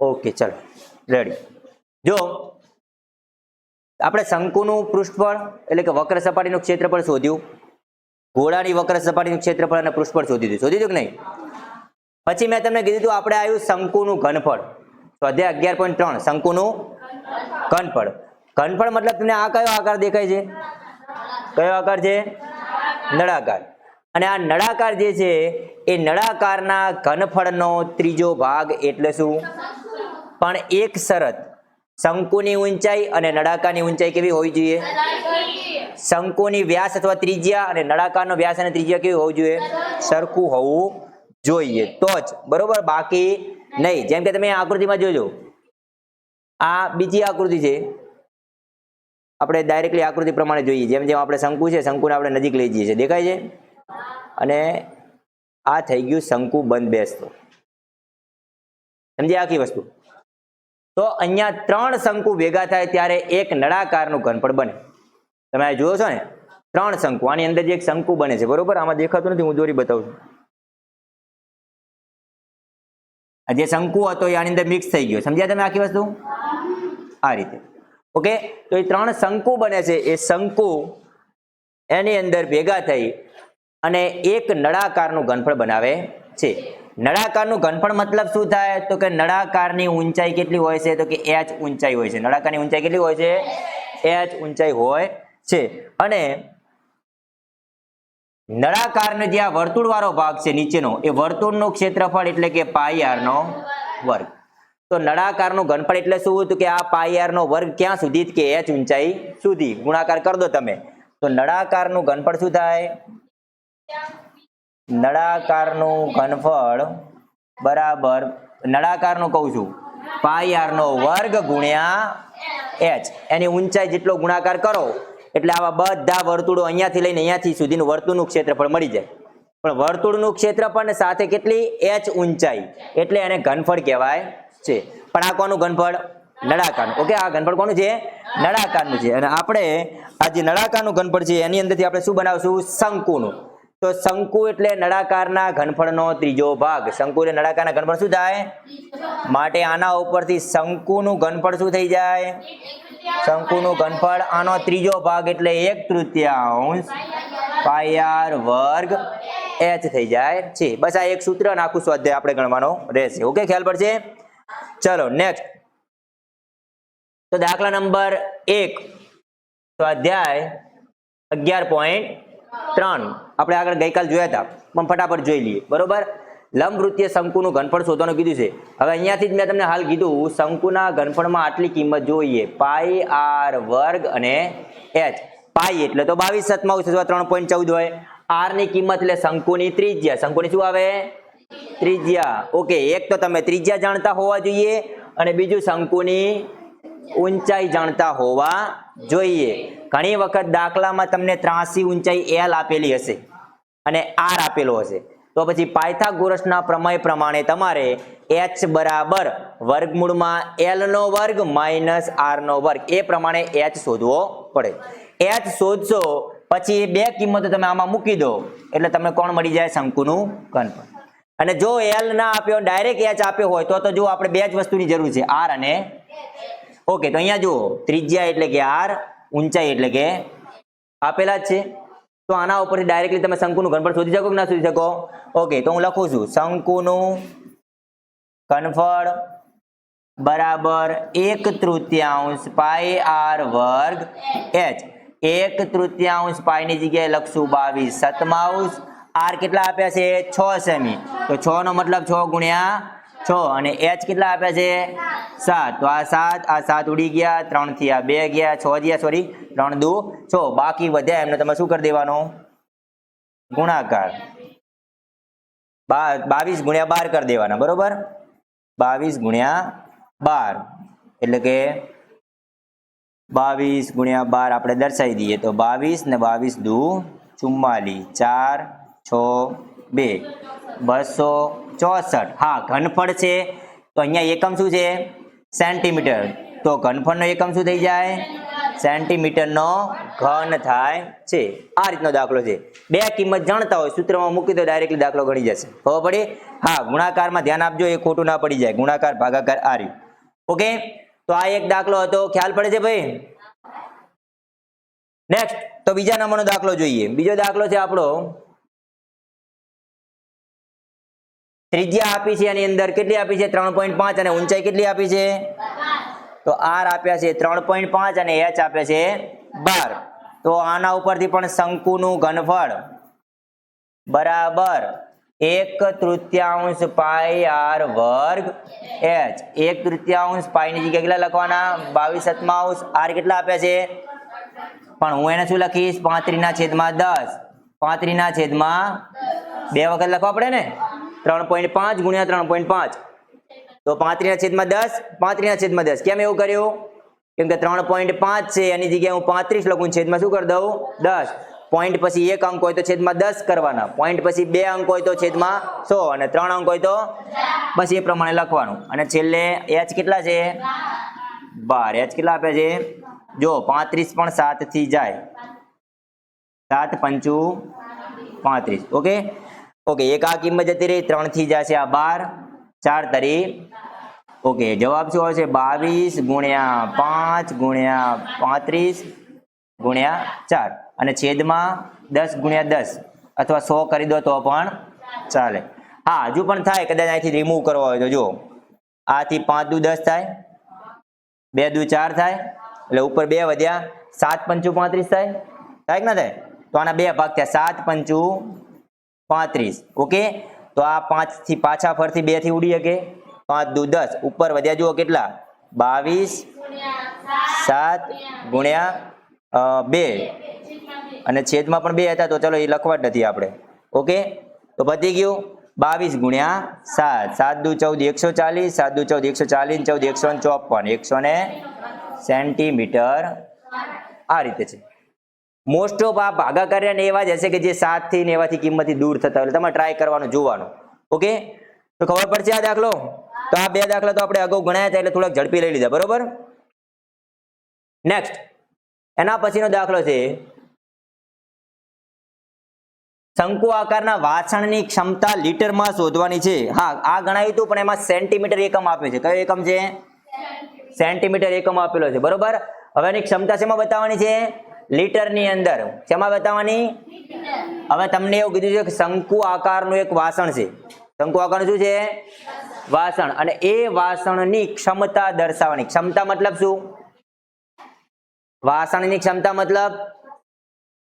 Okay, ચલો ready જો, આપણે શંકુનું પૃષ્ઠફળ એટલે કે વક્ર સપાટીનું ક્ષેત્રફળ શોધ્યું. ગોળાની વક્ર સપાટીનું ક્ષેત્રફળ અને પૃષ્ઠફળ શોધી દીધું. શોધી દીધું કે નહીં? પછી મેં તમને કીધું હતું, આપણે આવ્યું શંકુનું ઘનફળ. સ્વાધ્યાય અગિયાર પોઈન્ટ ત્રણ, શંકુનું ઘનફળ. ઘનફળ મતલબ તમને આ કયો આકાર દેખાય છે? કયો આકાર છે? નળાકાર. અને આ નળાકાર જે છે, એ નળાકારના ઘનફળનો ત્રીજો ભાગ એટલે શું? પણ એક શરત, શંકુની ઊંચાઈ અને નળાકાની ઊંચાઈ કેવી હોવી જોઈએ? શંકુની વ્યાસ અથવા ત્રિજ્યા અને નળાકારનો વ્યાસ અને ત્રિજ્યા કેવી હોવું જોઈએ? સરખું હોવું જોઈએ. તો જ, બરોબર? બાકી નહીં. જેમ કે તમે આકૃતિમાં જોજો. આ બીજી આકૃતિ છે. આપણે ડાયરેક્ટલી આકૃતિ પ્રમાણે જોઈએ. જેમ જેમ આપણે શંકુ છે, શંકુને આપણે નજીક લઈ જઈએ છીએ. દેખાય છે? અને આ થઈ ગયું શંકુ બંધ બેસતો. સમજી આખી વસ્તુ? તો અહીંયા ત્રણ શંકુ ભેગા થાય ત્યારે એક નળાકારનું ઘનફળ બને. તમે જુઓ છો ને, ત્રણ શંકુ. આની અંદર જે એક શંકુ બને છે, બરોબર? આમાં દેખાતું નથી, હું દોરી બતાવું છું. જે શંકુ હતો એ આની અંદર મિક્સ થઈ ગયો. સમજ્યા તમે આખી વસ્તુ? આ રીતે. ઓકે તો એ ત્રણ શંકુ બને છે. એ શંકુ એની અંદર ભેગા થઈ અને એક નળાકારનું ઘનફળ બનાવે છે. નળાકારનું ઘનફળ મતલબ શું થાય? તો કે નળાકારની ઊંચાઈ કેટલી હોય છે? તો કે એચ ઊંચાઈ હોય છે. નળાકારની ઊંચાઈ કેટલી હોય છે? એચ ઊંચાઈ હોય છે. અને નળાકારનો જે આ વર્તુળવાળો ભાગ છે નીચેનો, એ વર્તુળનું ક્ષેત્રફળ એટલે કે પાઈ આર નો વર્ગ. તો નળાકારનું ઘનફળ એટલે શું? તો કે આ પાઈ આર નો વર્ગ ક્યાં સુધી? કે એચ ઊંચાઈ સુધી. ગુણાકાર કરી દો તમે. તો નળાકારનું ઘનફળ શું થાય? નળાકારનું ઘનફળ બરાબર, નળાકારનું કહું છું, પાઈ આર નો વર્ગ ગુણ્યા એચ. એની ઊંચાઈ જેટલો ગુણાકાર કરો, એટલે આવા બધા વર્તુળો અહીંયાથી લઈને અહીંયાથી સુધીનું વર્તુળનું ક્ષેત્રફળ મળી જાય. પણ વર્તુળનું ક્ષેત્રફળ ને સાથે કેટલી? એચ ઊંચાઈ. એટલે એને ઘનફળ કહેવાય છે. પણ આ કોનું ઘનફળ? નળાકારનું. ઓકે, આ ઘનફળ કોનું છે? નળાકારનું છે. અને આપણે આ જે નળાકારનું ઘનફળ છે, એની અંદરથી આપણે શું બનાવશું? શંકુનું. તો શંકુ એટલે નળાકારના ઘનફળનો ત્રીજો ભાગ. શંકુ એટલે નળાકારના ઘનફળ શું થાય? માટે આના ઉપરથી શંકુનું ઘનફળ શું થઈ જાય? શંકુનું ઘનફળ આનો ત્રીજો ભાગ એટલે એક તૃતીયાંશ પાઈ આર વર્ગ એચ થઈ જાય છે. બસ આ એક સૂત્ર અને આખું સ્વાધ્યાય આપણે ગણવાનો રહેશે. ઓકે, ખ્યાલ પડશે? ચલો નેક્સ્ટ તો દાખલા નંબર એક. સ્વાધ્યાય અગિયાર પોઈન્ટ ત્રણ. આપણે આગળ ગઈકાલ જોયા હતા, પણ ફટાફટ જોઈ લઈએ. બરોબર? લંબવૃત્તીય શંકુનું ઘનફળ શોધવાનું કીધું છે. હવે અહીંયાથી જ મેં તમને હાલ કીધું, શંકુના ઘનફળમાં આટલી કિંમત જોઈએ. પાઈ આર વર્ગ અને એચ. પાઈ એટલે તો બાવીસ સત્તાવીસ અથવા ત્રણ પોઈન્ટ ચૌદ હોય. આરની કિંમત એટલે શંકુની ત્રિજ્યા. શંકુની શું આવે? ત્રિજ્યા. ઓકે, એક તો તમે ત્રિજ્યા જાણતા હોવા જોઈએ અને બીજું શંકુની ઊંચાઈ જાણતા હોવા જોઈએ. ઘણી વખત દાખલામાં તમને ત્રાસી ઊંચાઈ એલ આપેલી હશે. અને આર આપેલો હશે. તો પછી પાયથાગોરસના પ્રમેય પ્રમાણે તમારે એચ બરાબર વર્ગમૂળમાં એલ નો વર્ગ માઇનસ આર નો વર્ગ, એ પ્રમાણે એચ શોધવો પડે. એચ શોધશો પછી બે કિંમતો તમે આમાં મૂકી દો, એટલે તમને કોણ મળી જાય? શંકુનું ઘનફળ અને જો એલ ના આપ્યો, ડાયરેક્ટ એચ આપ્યો હોય, તો તો જો આપણે બે જ વસ્તુની જરૂર છે આર અને ઓકે, તો અહીંયા જુઓ, ત્રિજ્યા એટલે કે આર ઊંચાઈ એટલે કે આપેલા જ છે. તો આના ઉપરથી ડાયરેક્ટલી તમે શંકુનું ઘનફળ શોધી શકો કે ના શોધી શકો? ઓકે તો હું લખું છું. શંકુનું ઘનફળ બરાબર એક તૃતીયાંશ પાઈ આર વર્ગ એચ. એક તૃતીયાંશ પાઈની જગ્યાએ લખશું બાવીસ સતમાઉસ. આર કેટલા આપ્યા છે? છ સેમી. તો છ નો મતલબ છ ગુણ્યા છ, અને એચ કેટલા આપ્યા છે? સાત. તો આ સાત આ સાત ઉડી ગયા, ત્રણથી આ બે ગયા, છ ગયા સોરી ત્રણ દુ. છ, બાકી વધ્યા એમને તમે શું કરી દેવાનું? ગુણાકાર. બાવીસ ગુણ્યા બાર કરી દેવાના, બરોબર? બાવીસ ગુણ્યા બાર. એટલે કે બાવીસ ગુણ્યા બાર આપણે દર્શાવી દઈએ. તો બાવીસ ને બાવીસ દુ ચુમ્માલીસ. ચાર, છ બે, બસો ચોસઠ. હા, ઘનફળ છે. તો અહીંયા એકમ શું છે? સેન્ટીમીટર. તો ઘનફળનો એકમ શું થઈ જાય? સેન્ટીમીટરનો ઘન થાય છે. આ રીતનો દાખલો છે. બે કિંમત જાણતા હોય, સૂત્રમાં મૂકી દો ડાયરેક્ટલી દાખલો ગણી જશે. ખબર પડી? હા, ગુણાકારમાં ધ્યાન આપજો, એ ખોટું ના પડી જાય. ગુણાકાર, ભાગાકાર, આ રહ્યું. ઓકે? તો આ એક દાખલો હતો. ખ્યાલ પડે છે ભાઈ? નેક્સ્ટ તો બીજા નંબરનો દાખલો જોઈએ. બીજો દાખલો છે આપણો. ત્રિજ્યા આપી છે એની અંદર કેટલી આપી છે? ત્રણ પોઈન્ટ પાંચ અને ઊંચાઈ કેટલી આપી છે? તો આર આપ્યા છે ત્રણ પોઈન્ટ પાંચ અને એચ આપ્યા છે બાર. તો આના ઉપરથી પણ શંકુનું ઘનફળ બરાબર એક તૃતીયાંશ પાઈ આર વર્ગ એચ. એક તૃતીયાંશ પાઈની જગ્યાએ કેટલા લખવાના? બાવીસ સત્તાવીસ આર કેટલા આપ્યા છે? પણ હું એને શું લખીશ? પાંત્રીના છેદમાં દસ. પાંત્રીના છેદમાં બે વખત લખવા પડે ને? ત્રણ પોઈન્ટ પાંચ ગુણ્યા ત્રણ પોઈન્ટ પાંચ. તો પાંત્રીના છેદમાં દસ પાંત્રીના છેદમાં દસ. કેમ એવું કર્યું? કેમ કે ત્રણ પોઈન્ટ પાંચ છે, એની જગ્યાએ હું પાંત્રીસ લખું, છેદમાં શું કરી દઉં? દસ. પોઈન્ટ પછી એક અંક હોય તો છેદમાં દસ કરવાના. પોઈન્ટ પછી બે અંક હોય તો છેદમાં સો અને ત્રણ અંક હોય તો બસ એ પ્રમાણે લખવાનું. અને છેલ્લે એચ કેટલા છે? બાર. એચ કેટલા આપે છે? જો, પાંત્રીસ પણ સાતથી જાય. સાત પંચું પાંત્રીસ. ઓકે? ઓકે, એક આ કિંમત જતી રહી ત્રણથી જશે આ બાર. ચાર તરી. ઓકે, જવાબ શું આવશે? બાવીસ ગુણ્યા પાંચ ગુણ્યા પાંત્રીસ ગુણ્યા ચાર. અને છેદમાં દસ ગુણ્યા દસ, અથવા સો કરી દો તો પણ ચાલે. હા, હજુ પણ થાય, કદાચ અહીંથી રિમૂવ કરવા હોય તો. જો આથી પાંચ દુ દસ થાય, બે દુ ચાર થાય, એટલે ઉપર બે વધ્યા, સાત પંચુ પાંત્રીસ થાય. થાય કે ના થાય? તો આના બે ભાગ થયા, સાત પંચુ પાંત્રીસ, ઓકે? તો આ પાંચથી પાછા ફરથી બેથી ઉડી શકે. પાંચ દુ દસ, ઉપર વધ્યા જુઓ કેટલા? બાવીસ, સાત ગુણ્યા બે. અને છેદમાં પણ બે હતા, તો ચલો એ લખવા જ નથી આપણે. ઓકે? તો પતી ગયું. બાવીસ ગુણ્યા સાત. સાત દુ ચૌદ, એકસો ચાલીસ. સાત દુ ચૌદ, એકસો ચાલીસ ચૌદ, એકસો ચોપન. એકસો ને સેન્ટીમીટર આ રીતે છે. મોસ્ટ ઓફ આ ભાગાકાર ને એવા જ હશે કે જે સાતથી ને એવાથી કિંમતથી દૂર થતા એટલે તમારે ટ્રાય કરવાનું, જોવાનું. ઓકે તો ખબર પડશે આ દાખલો? તો આ બે દાખલા તો આપણે અગાઉ ગણાયા હતા એટલે થોડાક ઝડપી લઈ લીધા. બરોબર? નેક્સ્ટ એના પછીનો દાખલો છે. શંકુ આકારના વાસણની ક્ષમતા લીટરમાં શોધવાની છે. હા, આ ગણાયું હતું, પણ એમાં સેન્ટીમીટર એકમ આપ્યું છે. કયો એકમ છે? સેન્ટીમીટર એકમ આપેલો છે. બરોબર? હવે એની ક્ષમતા શેમાં બતાવવાની છે? લીટરની અંદર શેમાં બતાવવાની? હવે તમને એવું કીધું છે કે શંકુ આકારનું એક વાસણ છે. શંકુ આકારનું શું છે? વાસણ. અને એ વાસણની ક્ષમતા દર્શાવવાની. ક્ષમતા મતલબ શું? વાસણની ક્ષમતા મતલબ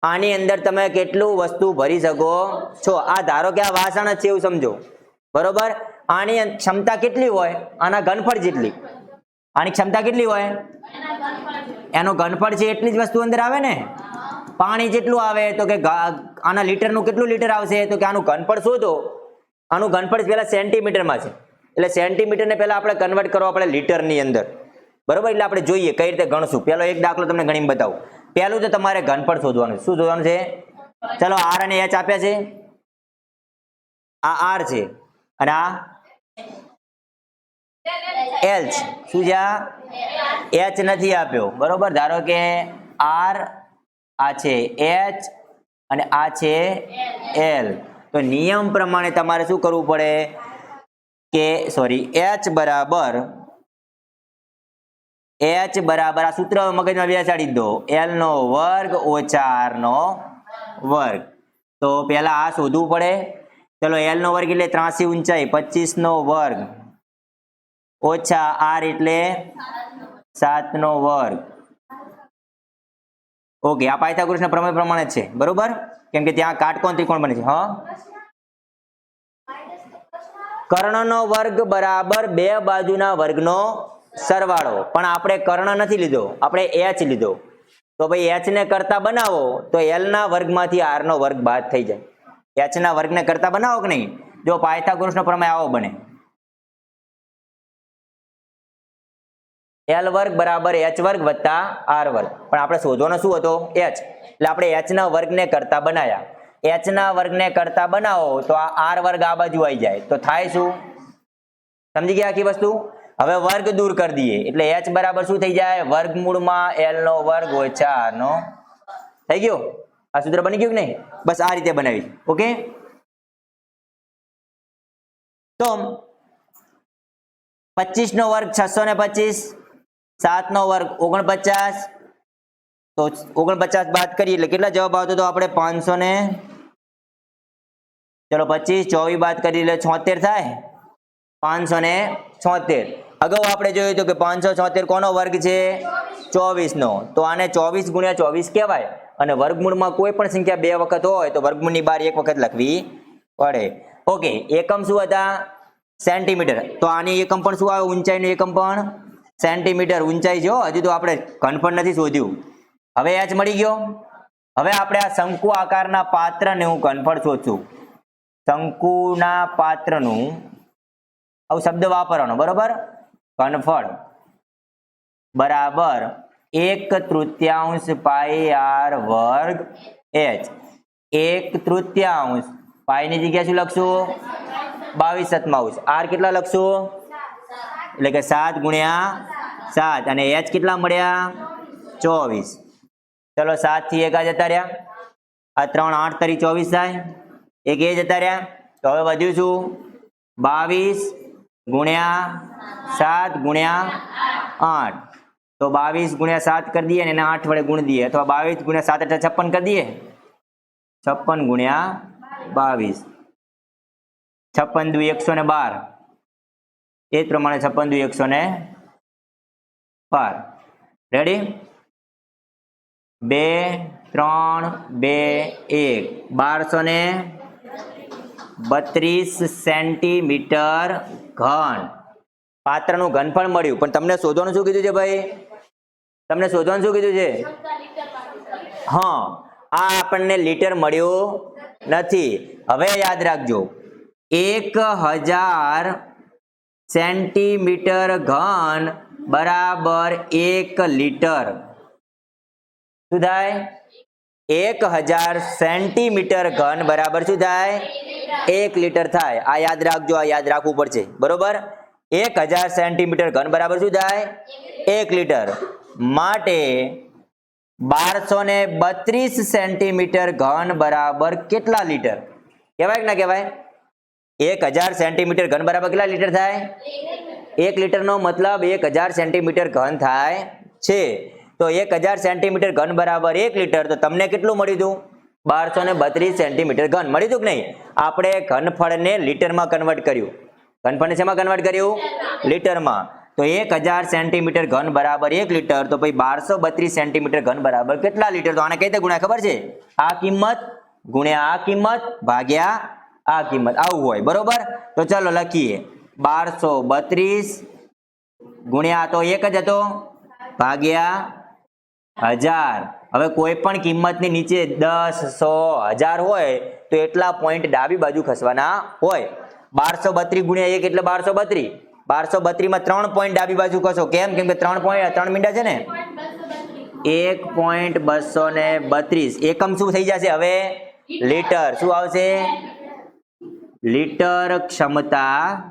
આની અંદર તમે કેટલું વસ્તુ ભરી શકો છો. આ ધારો કે આ વાસણ જ છે એવું સમજો. બરોબર? આની ક્ષમતા કેટલી હોય? આના ઘનફળ જેટલી. આની ક્ષમતા કેટલી હોય? એનો ઘનફળ છે એટલી જ વસ્તુ અંદર આવે ને? પાણી જેટલું આવે તો કે આના લીટરનું કેટલું લીટર આવશે? તો કે આનું ઘનફળ શોધો. આનું ઘનફળ પહેલાં સેન્ટીમીટરમાં છે. એટલે સેન્ટીમીટરને પહેલા આપણે કન્વર્ટ કરવા આપણે લીટરની અંદર. બરોબર? એટલે આપણે જોઈએ કઈ રીતે ગણશું. પેલો એક દાખલો તમને ગણીને બતાવું. પહેલું તો તમારે ઘનફળ શોધવાનું. શું શોધવાનું છે? ચલો આર અને એચ આપ્યા છે. આ આર છે. અને આ છે શું છે આ એચ નથી આપ્યો. બરોબર? ધારો કે આર આ છે એચ અને આ છે એલ તો નિયમ પ્રમાણે તમારે શું કરવું પડે? કે સોરી એચ બરાબર એચ બરાબર, આ સૂત્ર મગજમાં બેસાડી દો. એલ નો વર્ગ ઓછા આર નો વર્ગ. તો પહેલા આ શોધવું પડે. ચલો એલ નો વર્ગ એટલે ત્રાસી ઊંચાઈ, પચીસ નો વર્ગ. ઓછા આર એટલે સાત નો વર્ગ. ઓકે, આ પાયથાગોરસના પ્રમેય પ્રમાણે જ છે. બરોબર? કેમ કે ત્યાં કાટકોણ ત્રિકોણ બને છે, હા? કર્ણનો વર્ગ બરાબર બે બાજુના વર્ગનો સરવાળો. પણ આપણે કર્ણ નથી લીધો, આપણે એચ લીધો. તો ભાઈ એચ ને કરતા બનાવો, તો એલ ના વર્ગમાંથી આર નો વર્ગ બાદ થઈ જાય. એચ ના વર્ગને કરતા બનાવો કે નહીં? જો પાયથાગોરસનો પ્રમેય આવો બને. એલ વર્ગ બરાબર એચ વર્ગ વત્તા આર વર્ગ. પણ આપણે શોધવાનો શું હતો? એચ એટલે આપણે એચ ના વર્ગને કરતા બનાયા. એચ ના વર્ગને કરતા બનાવો તો આ આર વર્ગ આ બાજુ આવી જાય. તો થાય શું? સમજી ગયા આખી વસ્તુ? હવે વર્ગ દૂર કરી દઈએ. એટલે એચ બરાબર શું થઈ જાય? વર્ગમૂળમાં એલ નો વર્ગ ઓછા આર નો. થઈ ગયો? આ સૂત્ર બની ગયું કે નહીં? બસ આ રીતે બનાવી ઓકે? તો પચીસ નો વર્ગ છસો ને પચીસ. સાત નો વર્ગ, ઓગણપચાસ. તો ઓગણપચાસ બાદ કરીએ એટલે કેટલા જવાબ આવતો તો આપણે પાંચસો ને? ચલો પચીસ, ચોવીસ બાદ કરી એટલે છોતેર થાય. પાંચસો ને છોતેર. અગાઉ આપણે જોયું હતું કે પાંચસો છોતેર કોનો વર્ગ છે? ચોવીસ નો તો આને ચોવીસ ગુણ્યા ચોવીસ કહેવાય. અને વર્ગમૂળમાં કોઈ પણ સંખ્યા બે વખત હોય તો વર્ગમૂળની બહાર એક વખત લખવી પડે. ઓકે, એકમ શું હતા? સેન્ટીમીટર. તો આની એકમ પણ શું આવે? ઊંચાઈનું એકમ પણ સેન્ટીમીટર ઊંચાઈ જો, હજુ તો આપણે કન્ફર્મ નથી શોધ્યું. હવે એચ મળી ગયો. હવે આપણે આ શંકુ આકારના પાત્રને હું કન્ફર્મ શોધશું. શંકુના પાત્રનું આવું શબ્દ વાપરવાનો, બરોબર? કનફળ બરાબર. એક તૃતીયાંશ પાઈ આર વર્ગ એચ. એક તૃતીયાંશ. પાઈની જગ્યાએ શું લખશું? બાવીસ સત્તાવીસ આર કેટલા લખશું? એટલે કે સાત ગુણ્યા સાત. અને એચ કેટલા મળ્યા? ચોવીસ. ચલો સાતથી એક જતા રહ્યા. આ ત્રણ આઠ તરી ચોવીસ થાય. એક એ જતા રહ્યા. તો હવે વધ્યું શું? બાવીસ ગુણ્યા સાત ગુણ્યા આઠ. તો બાવીસ ગુણ્યા સાત કરી દઈએ અને એને આઠ વડે ગુણ દઈએ. અથવા બાવીસ ગુણ્યા સાત એટલે છપ્પન કરી દઈએ. છપ્પન ગુણ્યા બાવીસ. છપ્પન દુ એકસો ને બાર. એ જ પ્રમાણે છપ્પન દુ એકસો ને બાર. રેડી બે, ત્રણ, બે, એક. બારસો ને બત્રીસ સેન્ટીમીટર ઘન. પાત્રનું ઘનફળ મળ્યું. પણ તમને શોધવાનું શું કીધું છે ભાઈ? તમને શોધવાનું શું કીધું છે? હા, આ આપણને લીટર મળ્યું નથી. હવે યાદ રાખજો. એક હજાર સેન્ટીમીટર ઘન બરાબર એક લીટર. શું થાય? એક હજાર સેન્ટીમીટર ઘન બરાબર શું થાય? એક લીટર થાય. આ યાદ રાખજો, આ યાદ રાખવું પડશે. બરોબર? એક હજાર સેન્ટીમીટર ઘન બરાબર શું થાય? એક લીટર. માટે બારસો ને બત્રીસ સેન્ટીમીટર ઘન બરાબર કેટલા લીટર? કહેવાય કે ના કહેવાય? એક હજાર સેન્ટીમીટર ઘન બરાબર કેટલા લીટર થાય? એક લીટરનો મતલબ એક હજાર સેન્ટીમીટર ઘન થાય છે. તો એક હજાર સેન્ટીમીટર ઘન બરાબર એક લીટર, તો તમને કેટલું મળ્યું હતું? બારસો ને બત્રીસ સેન્ટીમીટર ઘન. મળ્યું હતું કે નહીં? આપણે ઘનફળને લીટરમાં કન્વર્ટ કર્યું. ઘનફળને શેમાં કન્વર્ટ કર્યું? લીટરમાં. તો એક હજાર સેન્ટીમીટર ઘન બરાબર એક લીટર, તો પછી બારસો બત્રીસ સેન્ટીમીટર ઘન બરાબર કેટલા લીટર? તો આને કઈ રીતે ગુણ્યા ખબર છે? આ કિંમત ગુણ્યા આ કિંમત ભાગ્યા આ કિંમત આવું હોય, બરોબર? તો ચાલો લખીએ. બારસો બત્રીસ ગુણ્યા તો એક જ હતો? ભાગ્યા હજાર. હવે કોઈ પણ કિંમતની નીચે દસ સો હજાર હોય, તો એટલા પોઈન્ટ ડાબી બાજુ ખસવાના હોય. બારસો બત્રીસ ગુણ્યા એક એટલે બારસો બત્રીસ. બારસો બત્રીસમાં ત્રણ પોઈન્ટ ડાબી બાજુ ખસો. કેમ? કેમ કે ત્રણ પોઈન્ટ ત્રણ મીંડા છે ને? એક પોઈન્ટ બસો ને બત્રીસ. એકમ શું થઈ જશે? હવે લીટર. શું આવશે? લીટર ક્ષમતા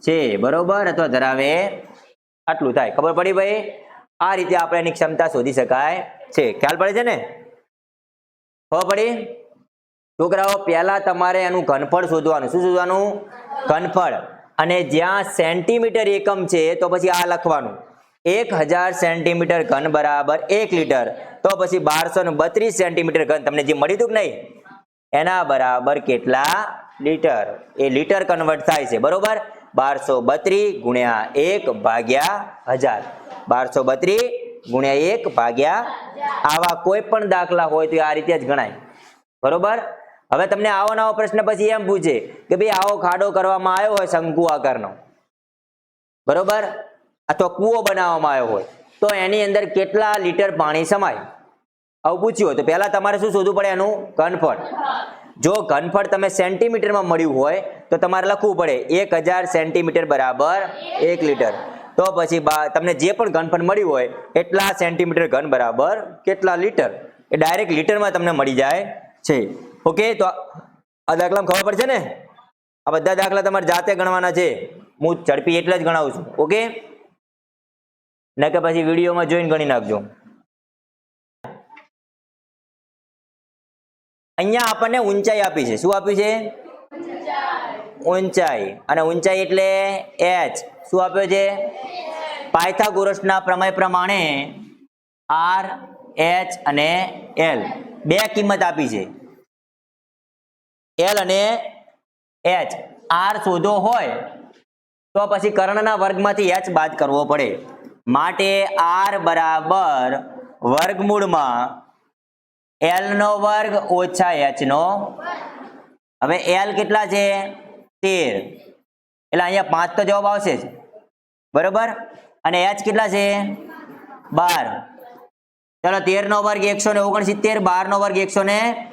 છે, બરોબર? અથવા ધરાવે આટલું થાય. ખબર પડી ભાઈ? આ રીતે આપણે એની ક્ષમતા શોધી શકાય છે. ખ્યાલ પડે છે ને? ખબર પડી? છોકરાઓ, પહેલા તમારે એનું ઘનફળ શોધવાનું. શું શોધવાનું? ઘનફળ. અને જ્યાં સેન્ટીમીટર એકમ છે, તો પછી આ લખવાનું. એક હજાર સેન્ટીમીટર ઘન બરાબર એક લીટર. તો પછી બારસો ને બત્રીસ સેન્ટીમીટર ઘન. તમને જે મળ્યું હતું કે નહીં? એના બરાબર કેટલા? લીટર. એ લીટર કન્વર્ટ થાય છે, બરોબર? બારસો બત્રીસ ગુણ્યા એક ભાગ્યા હજાર. બારસો બત્રીસ ગુણ્યા એક ભાગ્યા આવા કોઈ પણ દાખલા હોય તો આ રીતે જ ગણાય. બરોબર? હવે તમને આવો નવો પ્રશ્ન પછી એમ પૂછે કે ભાઈ આવો ખાડો કરવામાં આવ્યો હોય શંકુ આકારનો? બરોબર? અથવા કૂવો બનાવવામાં આવ્યો હોય. તો એની અંદર કેટલા લીટર પાણી સમાય? આવું પૂછ્યું હોય તો પહેલા તમારે શું શોધવું પડે એનું? ઘનફળ. જો ઘનફળ તમે સેન્ટીમીટરમાં મળ્યું હોય તો તમારે લખવું પડે એક હજાર સેન્ટીમીટર બરાબર એક લીટર. તો પછી તમને જે પણ ઘનફળ મળ્યું હોય, એટલા સેન્ટીમીટર ઘન બરાબર કેટલા લીટર? એ ડાયરેક્ટ લીટરમાં તમને મળી જાય છે. ઓકે, તો આ- આ દાખલામાં ખબર પડશે ને? આ બધા દાખલા તમારે જાતે ગણવાના છે. હું ઝડપી એટલે જ ગણાવું છું. ઓકે? ન કે પછી વિડીયોમાં જોઈને ગણી નાખજો. અહીંયા આપણને ઊંચાઈ આપી છે. શું આપી છે? ઊંચાઈ. અને ઊંચાઈ એટલે એચ શું આપ્યો છે? પાયથાગોરસના પ્રમેય પ્રમાણે આર એચ અને એલ બે કિંમત આપી છે. એલ અને એચ આર શોધો હોય તો પછી કર્ણના વર્ગમાંથી એચ બાદ કરવો પડે. માટે આર બરાબર વર્ગમૂળમાં એલ નો વર્ગ ઓછા એચ નો. હવે એલ કેટલા છે? તેર. એટલે અહીંયા પાંચ તો જવાબ આવશે જ. બરોબર? અને એચ કેટલા છે? બાર. ચલો તેર નો વર્ગ એકસો ને ઓગણસિત્તેર, બાર નો વર્ગ એકસો ને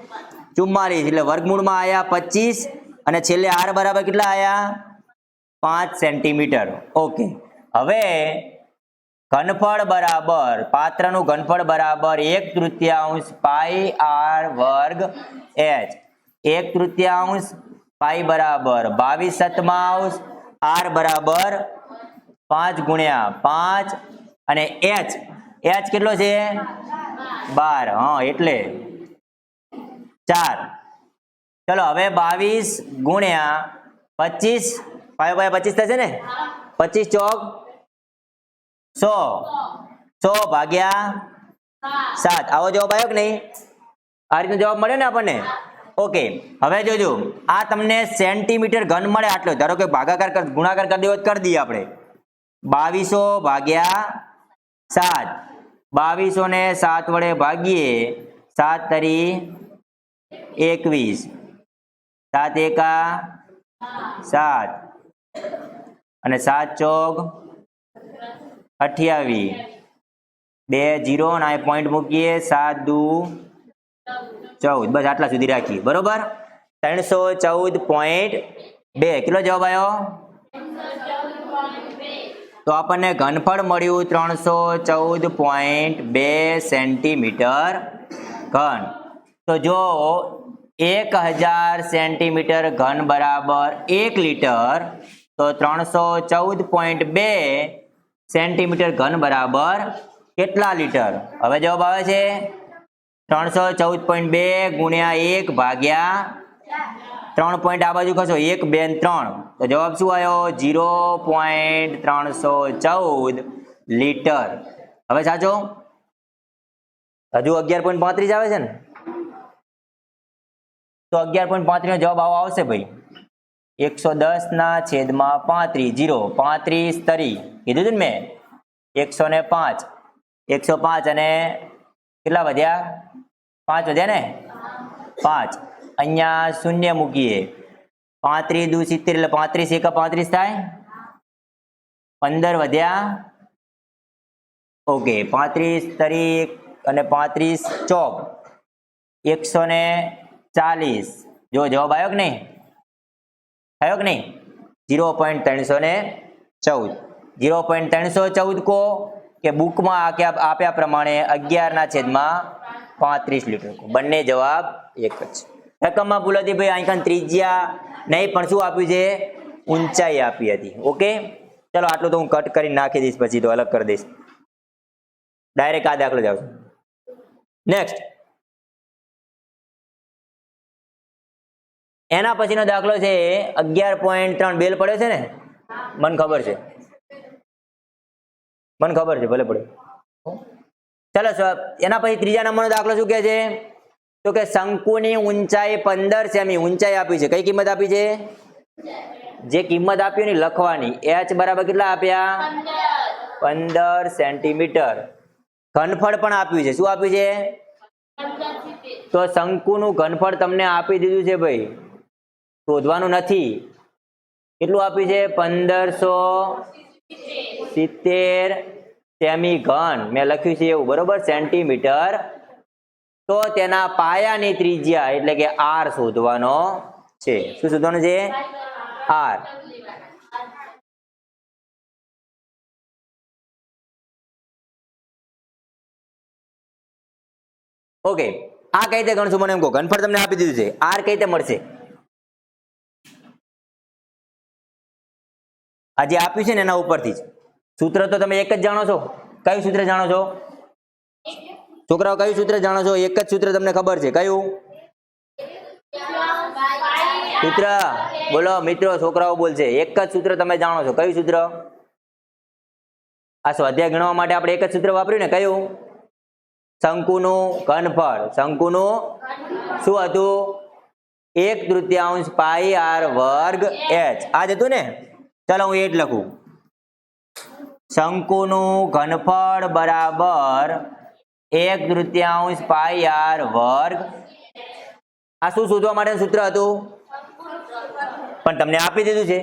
ચુમ્માલીસ એટલે વર્ગમૂળમાં આયા પચીસ અને છેલ્લે આર બરાબર કેટલા આયા? પાંચ સેન્ટીમીટર. ઓકે. હવે ઘનફળ બરાબર, પાત્રનું ઘનફળ બરાબર એક તૃતીયાંશ પાઈ આર વર્ગ એચ. એક તૃતીયાંશ પાઈ બરાબર બાવીસ સતમાંશ આર બરાબર પાંચ ગુણ્યા પાંચ અને એચ. એચ કેટલો છે? બાર. હા, એટલે ચાર. ચલો, હવે બાવીસ ગુણ્યા પચીસ. પાયો પચીસ થશે ને? પચીસ ચોક સો. સો ભાગ્યા સાત. આવો જવાબ આવ્યો કે નહીં? આ રીતનો જવાબ મળ્યો ને આપણને? ઓકે. હવે જોજો. આ તમને સેન્ટીમીટર ઘન મળે આટલો. ધારો કે ભાગાકાર કર ગુણાકાર કરી દેવો કરી દઈએ આપણે. બાવીસો ભાગ્યા સાત. બાવીસો ને સાત વડે ભાગીએ સાત તરી એકવીસ. સાત એકા સાત. અને સાત ચોક અઠ્યાવીસ બે જીરો ને પોઈન્ટ મૂકીએ, સાત દુ ચૌદ. બસ આટલા સુધી રાખીએ. બરોબર? ત્રણસો ચૌદ પોઈન્ટ બે. કેટલો જવાબ આવ્યો તો આપણને ઘનફળ મળ્યું ત્રણસો ચૌદ પોઈન્ટ બે સેન્ટીમીટર ઘન. તો જો એક હજાર સેન્ટીમીટર ઘન બરાબર એક લીટર તો ત્રણસો ચૌદ પોઈન્ટ બે સેન્ટીમીટર ઘન બરાબર કેટલા લીટર? હવે જવાબ આવે છે ત્રણસો ચૌદ પોઈન્ટ બે ગુણ્યા એક ભાગ્યા ત્રણ પોઈન્ટ આ બાજુ ખસો એક, બે ત્રણ. તો જવાબ શું આવ્યો? જીરો પોઈન્ટ ત્રણસો ચૌદ લીટર. હવે સાચો? હજુ અગિયાર પોઈન્ટ પાંત્રીસ આવે છે ને? તો અગિયાર પોઈન્ટ પાંત્રીસ નો જવાબ આવો આવશે ભાઈ. એકસો દસ ના છેદમાં પાંત્રીસ, જીરો પાંત્રીસ તરી. કીધું હતું ને મેં. એકસો ને પાંચ. એકસો પાંચ અને કેટલા વધ્યા? પાંચ વધ્યા ને? પાંચ. અહીંયા શૂન્ય મૂકીએ. પાંત્રીસ દુ સિત્તેર એટલે પાંત્રીસ એકા પાંત્રીસ થાય? પંદર વધ્યા? ઓકે, પાંત્રીસ તરી અને પાંત્રીસ ચોક. એકસો ને ચાલીસ. જો જવાબ આવ્યો કે નહીં? થયો કે નહીં? જીરો પોઈન્ટ ત્રણસો ને ચૌદ. જીરો પોઈન્ટ ત્રણસો ચૌદ કો કે બુકમાં આપ્યા આપ્યા પ્રમાણે અગિયારના છેદમાં પાંત્રીસ લીટર કો. બંને જવાબ એક જ છે. રકમમાં ભૂલ હતી ભાઈ અહીં ત્રિજ્યા નહીં, પણ શું આપ્યું છે? ઊંચાઈ આપી હતી. ઓકે? ચલો, આટલું તો હું કટ કરી નાખી દઈશ, પછી તો અલગ કરી દઈશ. ડાયરેક્ટ આ દાખલો જાઉં નેક્સ્ટ એના પછીનો દાખલો છે અગિયાર પોઈન્ટ ત્રણ બેલ પડે છે ને? મને ખબર છે. મને ખબર છે, ભલે પડે. ચાલો સર એના પછી ત્રીજા નંબરનો દાખલો શું કહે છે? તો કે શંકુની ઊંચાઈ પંદર સેમી, ઊંચાઈ આપી છે. કઈ કિંમત આપી છે? જે કિંમત આપી ને લખવાની. એચ બરાબર કેટલા આપ્યા? પંદર સેન્ટીમીટર. ઘનફળ પણ આપ્યું છે. શું આપ્યું છે? તો શંકુનું ઘનફળ તમને આપી દીધું છે ભાઈ. શોધવાનું નથી. કેટલું આપ્યું છે? પંદરસો સિત્તેર સેમી ઘન મેં લખ્યું છે એવું, બરોબર? સેન્ટીમીટર. તો તેના પાયાની ત્રિજ્યા એટલે કે આર શોધવાનો છે. શું શોધવાનું છે? આર. ઓકે. આ કઈ રીતે ગણશું મને એમ કહો. ઘનફળ તમને આપી દીધું છે. આર કઈ રીતે મળશે? આ જે આપ્યું છે ને એના ઉપરથી જ. સૂત્ર તો તમે એક જ જાણો છો? કયું સૂત્ર જાણો છો? છોકરાઓ, કયું સૂત્ર જાણો છો? એક જ સૂત્ર તમને ખબર છે. કયું? સૂત્ર. બોલો, મિત્રો, છોકરાઓ બોલશે. એક જ સૂત્ર તમે જાણો છો. કયું સૂત્ર? આ સ્વાધ્યાય ગણવા માટે આપણે એક જ સૂત્ર વાપર્યું ને? કયું? શંકુનું ઘનફળ. શંકુનું શું હતું? એક તૃતીયાંશ પાઈ આર વર્ગ એચ. આ જ હતું ને? ચાલો હું એ જ લખું. શંકુનું ઘનફળ બરાબર એક તૃતીયાંશ પાઈ આર વર્ગ. આ શું શોધવા માટેનું સૂત્ર હતું? પણ તમને આપી દીધું છે.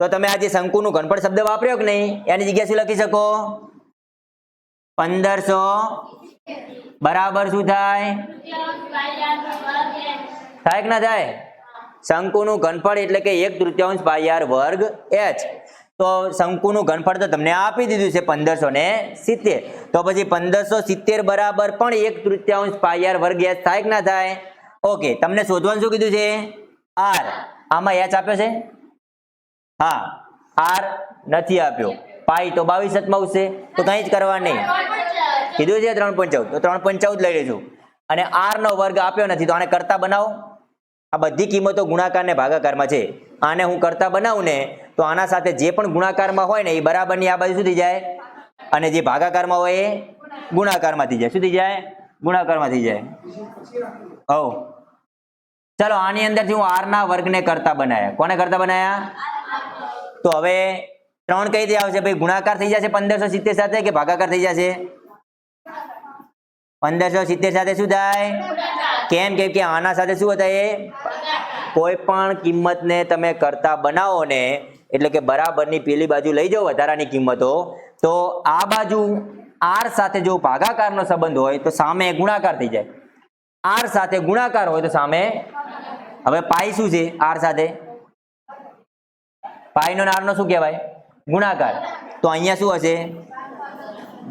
તો તમે આજે શંકુનું ઘનફળ શબ્દ વાપર્યો કે નહીં? એની જગ્યાએ શું લખી શકો? પંદરસો. બરાબર શું થાય? થાય કે ના થાય? શંકુનું ઘનફળ એટલે કે એક તૃતીયાંશ પાઈ આર વર્ગ એચ. તો શંકુનું ઘનફળ તો તમને આપી દીધું છે પંદરસો ને સિત્તેર. તો પછી પંદરસો સિત્તેર બરાબર પણ એક તૃતીયાંશ પાઈ આર વર્ગ એચ થાય કે ના થાય? ઓકે, તમને શોધવાનું શું કીધું છે? આર. આમાં એચ આપ્યો છે? હા, આર નથી આપ્યો. પાઈ તો બાવીસ આવશે. તો કંઈ જ કરવા નહીં. કીધું છે ત્રણ ચૌદ? તો ત્રણ પોઈન્ટ લઈ લેજો. અને આર નો વર્ગ આપ્યો નથી, તો આને કરતા બનાવો. આ બધી કિંમતો ગુણાકારને ભાગાકારમાં છે. આને હું કરતા બનાવું ને, તો આના સાથે જે પણ ગુણાકારમાં હોય ને, એ બરાબરની આ બાજુ થઈ જાય? અને જે ભાગાકારમાં હોય એ ગુણાકારમાં થઈ જાય. શું થઈ જાય? ગુણાકારમાં થઈ જાય. હો ચલો, આની અંદરથી હું આર ના વર્ગને કરતા બનાયા. કોને કરતા બનાયા? તો હવે ત્રણ કઈ રીતે આવશે? ભાઈ, ગુણાકાર થઈ જશે પંદરસો સિત્તેર સાથે કે ભાગાકાર થઈ જશે? પંદરસો સિત્તેર સાથે શું થાય? કેમ? કેમ કે આના સાથે શું હતા એ? કોઈ પણ કિંમતને તમે કરતા બનાવો ને, એટલે કે બરાબરની પેલી બાજુ લઈ જાઓ વધારાની કિંમતો, તો આ બાજુ આર સાથે જો ભાગાકારનો સંબંધ હોય તો સામે ગુણાકાર થઈ જાય. આર સાથે ગુણાકાર હોય તો સામે, હવે પાઈ શું છે આર સાથે? પાઈ નો નાર નો શું કહેવાય? ગુણાકાર. તો અહીંયા શું હશે?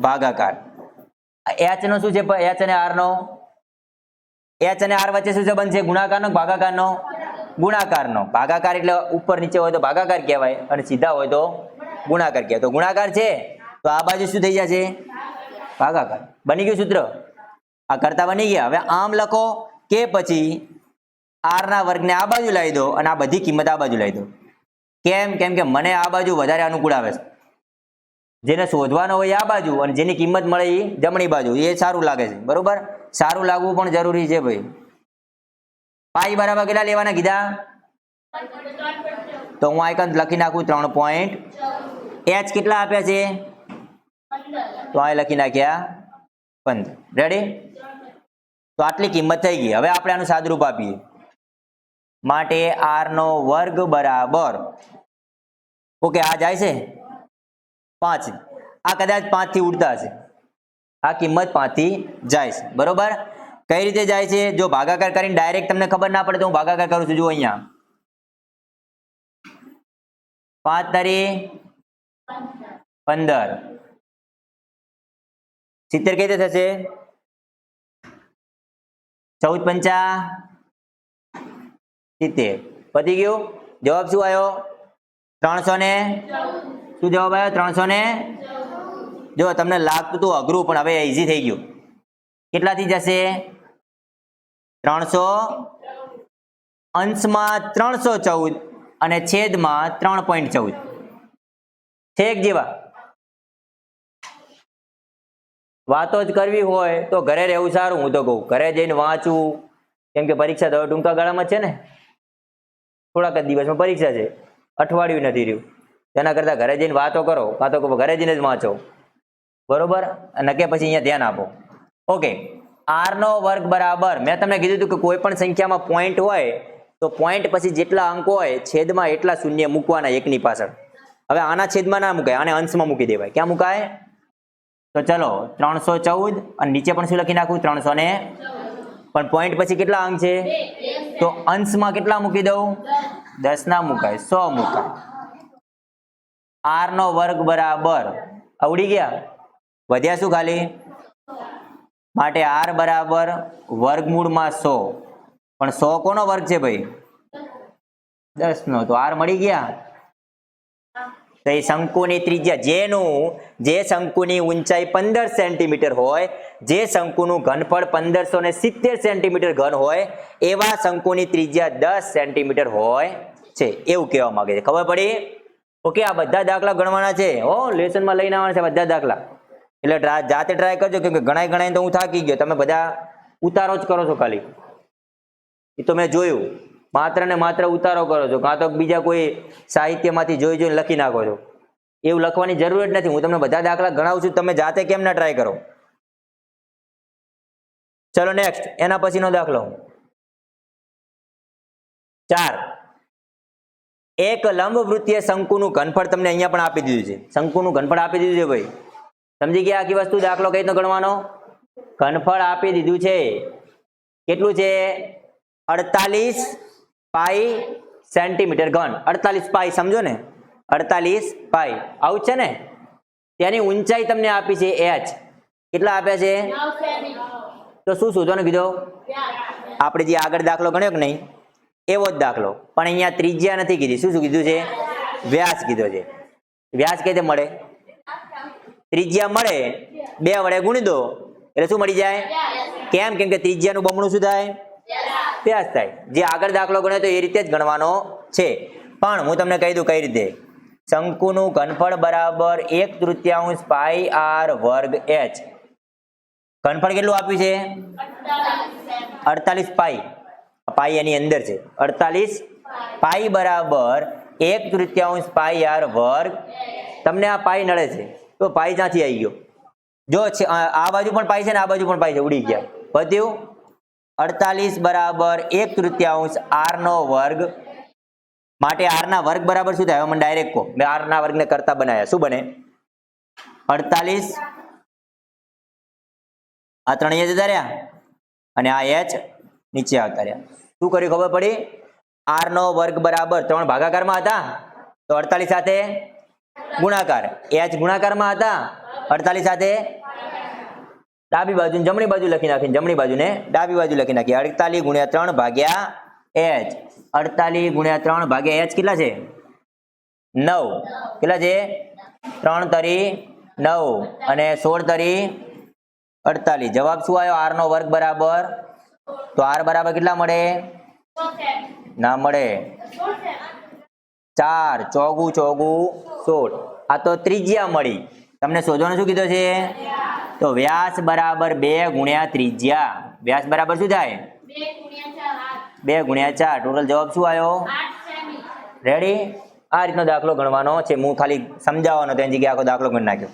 ભાગાકાર. એચ નો શું છે? એચ અને આર નો? એચ અને આર વચ્ચે શું સંબંધ છે? ગુણાકારનો ભાગાકારનો? ગુણાકારનો. ભાગાકાર એટલે ઉપર નીચે હોય તો ભાગાકાર કહેવાય અને સીધા હોય તો ગુણાકાર કહેવાય. તો ગુણાકાર છે? તો આ બાજુ શું થઈ જશે? ભાગાકાર. બની ગયું સૂત્ર? આ કરતા બની ગયા. હવે આમ લખો કે પછી આર ના વર્ગને આ બાજુ લાવી દો અને આ બધી કિંમત આ બાજુ લાવી દો. કેમ? કેમ કે મને આ બાજુ વધારે અનુકૂળ આવે છે. જેને શોધવાનો હોય આ બાજુ અને જેની કિંમત મળે એ જમણી બાજુ. એ સારું લાગે છે. બરોબર? સારું લાગવું પણ જરૂરી છે ભાઈ. પાઈ બરાબર કેટલા લેવાના કીધા? તો હું આઈકન લખી નાખું, ત્રણ પોઈન્ટ એચ કેટલા આપ્યા છે? તો આ લખી નાખ્યા પંદર. રેડી તો આટલી કિંમત થઈ ગઈ. હવે આપણે આનું સાદરૂપ આપીએ. માટે આર નો વર્ગ બરાબર. ઓકે, આ જાય છે? પાંચ. આ કદાચ પાંચથી ઉડતા હશે. આ કિંમત પાંચથી જાય છે. બરોબર? કઈ રીતે જાય છે? જો ભાગાકાર કરીને ડાયરેક્ટ તમને ખબર ના પડે તો હું ભાગાકાર કરું છું. જો અહીંયા. પાંચ તારી પંદર. સિત્તેર કઈ રીતે થશે? ચૌદ પંચા સિત્તેર. પતી ગયું? જવાબ શું આવ્યો? ત્રણસો ને શું જવાબ આવ્યો? ત્રણસો ને? જો તમને લાગતું હતું અઘરું, પણ હવે ઇઝી થઈ ગયું. કેટલાથી જશે? ત્રણસો અંશમાં ત્રણસો ચૌદ અને છેદમાં ત્રણ પોઈન્ટ ચૌદ. છેક જેવા? વાતો જ કરવી હોય તો ઘરે રહેવું સારું, હું તો કહું. ઘરે જઈને વાંચવું કેમ કે પરીક્ષા તો ટૂંકા ગાળામાં છે ને? થોડાક જ દિવસમાં પરીક્ષા છે. અઠવાડિયું નથી રહ્યું. તેના કરતાં ઘરે જઈને વાતો કરો. કાં તો ઘરે જઈને જ વાંચો. બરોબર? અને કે પછી અહીંયા ધ્યાન આપો. ઓકે આર નો વર્ગ બરાબર. મેં તમને કીધું હતું કે કોઈ પણ સંખ્યામાં પોઈન્ટ હોય, તો પોઈન્ટ પછી જેટલા અંક હોય, છેદમાં એટલા શૂન્ય મૂકવાના એકની પાછળ. હવે આના છેદમાં ના મૂકાય, આને અંશમાં મૂકી દેવાય. ક્યાં મુકાય? તો ચલો, ત્રણસો ચૌદ, અને નીચે પણ શું લખી નાખું? ત્રણસો ને પણ પોઈન્ટ પછી કેટલા અંક છે? તો અંશમાં કેટલા મૂકી દઉં? દસ ના મુકાય, સો મુકાય. આર નો વર્ગ બરાબર. આવડી ગયા? વધ્યા શું ખાલી? માટે આર બરાબર વર્ગમૂળમાં સો. પણ સો કોનો વર્ગ છે ભાઈ? દસ નો તો આર મળી ગયા? તો શંકુની ત્રિજ્યા જેનું, જે શંકુની ઊંચાઈ પંદર સેન્ટીમીટર હોય, જે શંકુનું ઘનફળ પંદરસો ને સિત્તેર સેન્ટીમીટર ઘન હોય, એવા શંકુની ત્રિજ્યા દસ સેન્ટીમીટર હોય છે. એવું કહેવા માંગે છે. ખબર પડી? ઓકે, આ બધા દાખલા ગણવાના છે. ઓ લેસનમાં લઈને આવવાના છે બધા દાખલા. એટલે જાતે ટ્રાય કરજો, કેમ કે ગણાય ગણાય તો હું થાકી ગયો. તમે બધા ઉતારો જ કરો છો ખાલી. એ તો મેં જોયું. માત્ર ને માત્ર ઉતારો કરો છો. કાં તો બીજા કોઈ સાહિત્યમાંથી જોઈ જોઈને લખી નાખો છો. એવું લખવાની જરૂર જ નથી. હું તમને બધા દાખલા ગણાવું છું. તમે જાતે કેમ ના ટ્રાય કરો? ચલો નેક્સ્ટ એના પછીનો દાખલો. ચાર. એક લંબવૃત્તીય શંકુનું ઘનફળ તમને અહીંયા પણ આપી દીધું છે. શંકુનું ઘનફળ આપી દીધું છે ભાઈ. સમજી ગયા આખી વસ્તુ દાખલો કઈ રીતનો ગણવાનો? ઘનફળ આપી દીધું છે. કેટલું છે? અડતાલીસ પાઈ સેન્ટીમીટર ઘન. અડતાલીસ પાઈ, સમજો ને? અડતાલીસ પાઈ. આવું છે ને? તેની ઊંચાઈ તમને આપી છે એચ કેટલા આપ્યા છે? તો શું શોધવાનું કીધો? આપણે જે આગળ દાખલો ગણ્યો કે નહીં, એવો જ દાખલો. પણ અહીંયા ત્રિજ્યા નથી કીધી. શું શું કીધું છે? વ્યાસ કીધો છે. વ્યાસ કઈ રીતે મળે? ત્રિજ્યા મળે, બે વડે ગુણી દો, એટલે શું મળી જાય? કેમ? કેમ કે ત્રિજ્યાનું બમણું શું થાય? વ્યાસ થાય. જે આગળ દાખલો ગણ્યો તો એ રીતે જ ગણવાનો છે. પણ હું તમને કહી દઉં કઈ રીતે. શંકુનું ઘનફળ બરાબર એક તૃતીયાંશ પાઈ આર વર્ગ એચ. ઘનફળ કેટલું આપ્યું છે? અડતાલીસ પાઈ. પાઈ એની અંદર છે. અડતાલીસ પાઈ બરાબર એક તૃતીયાંશ પાઈ આર વર્ગ. તમને આ પાઈ નડે છે. તો પાઈ ત્યાંથી આવી ગયો. જો આ બાજુ પણ પાઈ છે ને આ બાજુ પણ પાઈ છે, ઉડી ગયા. વધ્યું. અડતાલીસ બરાબર એક તૃતીયાંશ આર નો વર્ગ. માટે આર ના વર્ગ બરાબર શું થાય? મને ડાયરેક્ટ કહો. મેં આર ના કરતા બનાવ્યા. શું બને? અડતાલીસ. આ ત્રણ અહીંયા જતા રહ્યા. અને આ એચ નીચે આવતા રહ્યા. શું કર્યું ખબર પડી? આર નો વર્ગ બરાબર ત્રણ ભાગાકારમાં હતા. તો અડતાલીસ સાથે ગુણાકાર. એચ ગુણાકારમાં હતા? અડતાલીસ સાથે? ડાબી બાજુ જમણી બાજુ લખી નાખીને જમણી બાજુને ડાબી બાજુ લખી નાખી અડતાલીસ ગુણ્યા ત્રણ ભાગ્યા એચ. અડતાલીસ ગુણ્યા ત્રણ ભાગ્યા એચ કેટલા છે? નવ. કેટલા છે? ત્રણ તરી નવ. અને સોળ તરી અડતાલીસ. જવાબ શું આવ્યો? આર નો વર્ગ બરાબર. તો આર બરાબર કેટલા મળે? ના મળે. ચાર, ચોગુ ચોગુ, સોળ. આ તો ત્રિજ્યા મળી. તમને શોધવાનું શું કીધું છે? તો વ્યાસ બરાબર બે ગુણ્યા ત્રિજ્યા. વ્યાસ બરાબર શું થાય? બે ગુણ્યા ચાર. ટોટલ જવાબ શું આવ્યો? રેડી આ રીતનો દાખલો ગણવાનો છે. હું ખાલી સમજાવવાનો તેની જગ્યાએ આખો દાખલો ગણી નાખ્યો.